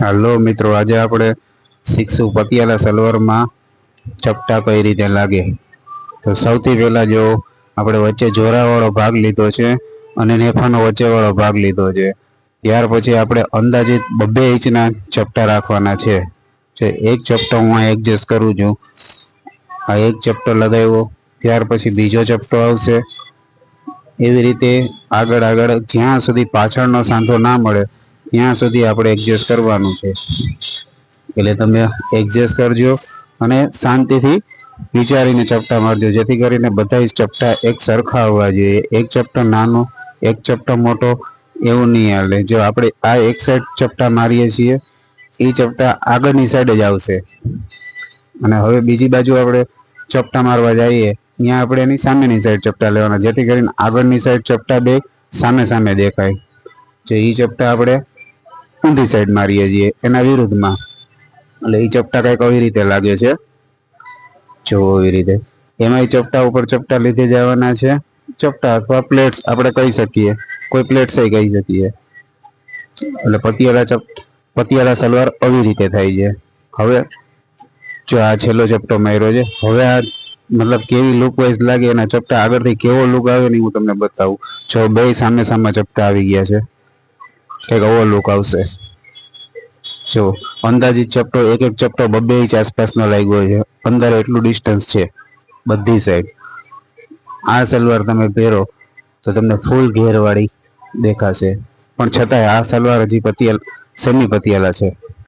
હાલો મિત્રો, આજે આપણે શીખશું પતિયાલા સલવારમાં ચપટા કઈ રીતે લાગે? તો સૌથી પહેલાં જો આપણે વચ્ચે જોરાવાળો ભાગ લીધો છે અને નેફાનો વચ્ચેવાળો ભાગ લીધો છે, ત્યાર પછી આપણે અંદાજિત બબ્બે ઇંચના ચપટા રાખવાના છે. એક ચપટો હું એડજસ્ટ કરું છું. આ એક ચપટો લગાવ્યો, ત્યાર પછી બીજો ચપટો આવશે. એવી રીતે આગળ આગળ જ્યાં સુધી પાછળનો સાંધો ના મળે ત્યાં સુધી આપણે એડજસ્ટ કરવાનું છે. એટલે તમે એડજસ્ટ કરજો અને શાંતિથી વિચારીને ચપટા મારજો. જેથી કરીને બધા જ ચપટા એક સરખા હોવા જોઈએ. એક ચપટો નાનો, એક ચપટો મોટો એવું નહીં હાલે. જો આપણે આ એક સાઈડ ચપટા મારીએ છીએ, એ ચપટા આગળની સાઈડ જ આવશે. અને હવે બીજી બાજુ આપણે ચપટા મારવા જઈએ, ત્યાં આપણે એની સામેની સાઈડ ચપટા લેવાના. જેથી કરીને આગળની સાઈડ ચપટા બે સામે સામે દેખાય. જે એ ચપટા આપણે ઊંધી સાઈડ મારીએ છીએ, એના વિરુદ્ધમાં. એટલે એ ચપટા કંઈક આવી રીતે લાગે છે. જો એવી રીતે. એમાં ચપટા ઉપર ચપટા લીધે જવાના છે. ચપટા અથવા પ્લેટ્સ આપણે કહી શકીએ. કોઈ પ્લેટ્સ કહી શકીએ. એટલે પતિયાળા ચપ પતિયાળા સલવાર આવી રીતે થાય છે. હવે જો આ છેલ્લો ચપટો માર્યો છે, હવે આ મતલબ કેવી લુક વાઇઝ લાગે એના ચપટા આગળથી કેવો લુક આવે ને હું તમને બતાવું. જો બે સામે સામે ચપટા આવી ગયા છે. કંઈક આવો લુક આવશે. જો, અંદાજિત ચપટો એક એક ચપટો બબ્બે ઇંચ આસપાસનો લાગ્યો છે. અંદર એટલું ડિસ્ટન્સ છે, બધી સાઈડ આ સલવાર તમે પહેરો, તો તમને ફૂલ ઘેરવાળી દેખાશે. પણ છતાંય આ સલવાર હજી પતિયાલ, સેમી પતિયાલા છે.